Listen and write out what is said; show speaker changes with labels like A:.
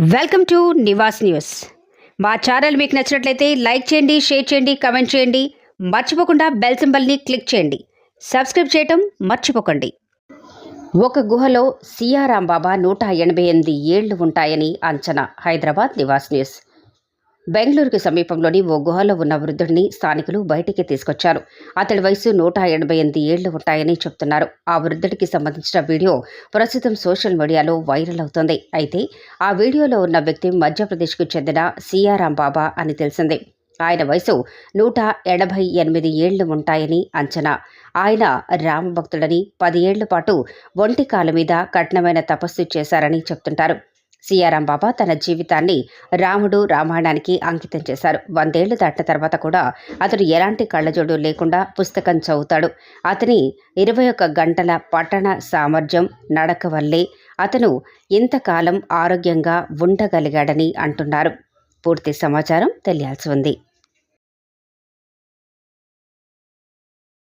A: Welcome to Nivas news. మా channel మీకు నచ్చినట్లయితే లైక్ చేయండి షేర్ చేయండి కమెంట్ చేయండి. మర్చిపోకుండా బెల్ సింబల్ని క్లిక్ చేయండి. సబ్స్క్రైబ్ చేయటం మర్చిపోకండి. ఒక గుహలో సియారాం బాబా నూట ఎనభై ఎనిమిది ఏళ్ళు ఉంటాయని అంచనా. హైదరాబాద్ నివాస్ న్యూస్. బెంగళూరుకు సమీపంలోని ఓ గుహలో ఉన్న వృద్ధుడిని స్థానికులు బయటికి తీసుకొచ్చారు. అతడి వయసు నూట ఎనభై ఎనిమిది ఏళ్ళు ఉంటాయని చెప్తున్నారు. ఆ వృద్ధుడికి సంబంధించిన వీడియో ప్రస్తుతం సోషల్ మీడియాలో వైరల్ అవుతోంది. అయితే ఆ వీడియోలో ఉన్న వ్యక్తి మధ్యప్రదేశ్కు చెందిన సియారాం బాబా అని తెలిసింది. ఆయన వయసు నూట ఎనభై ఎనిమిది ఏళ్ళు ఉంటాయని అంచనా. ఆయన రామభక్తుడని పది ఏళ్ళ పాటు ఒంటి కాలు మీద కఠినమైన తపస్సు చేశారని చెప్తుంటారు. సియారాం బాబా తన జీవితాన్ని రాముడు రామాయణానికి అంకితం చేశారు. వందేళ్ళు దాటిన తర్వాత కూడా అతడు ఎలాంటి కళ్ళజోడు లేకుండా పుస్తకం చదువుతాడు. అతని ఇరవై ఒక్క గంటల పట్టణ సామర్థ్యం నడక వల్లే అతను ఇంతకాలం ఆరోగ్యంగా ఉండగలిగాడని అంటున్నారు. పూర్తి సమాచారం తెలియాల్సి ఉంది.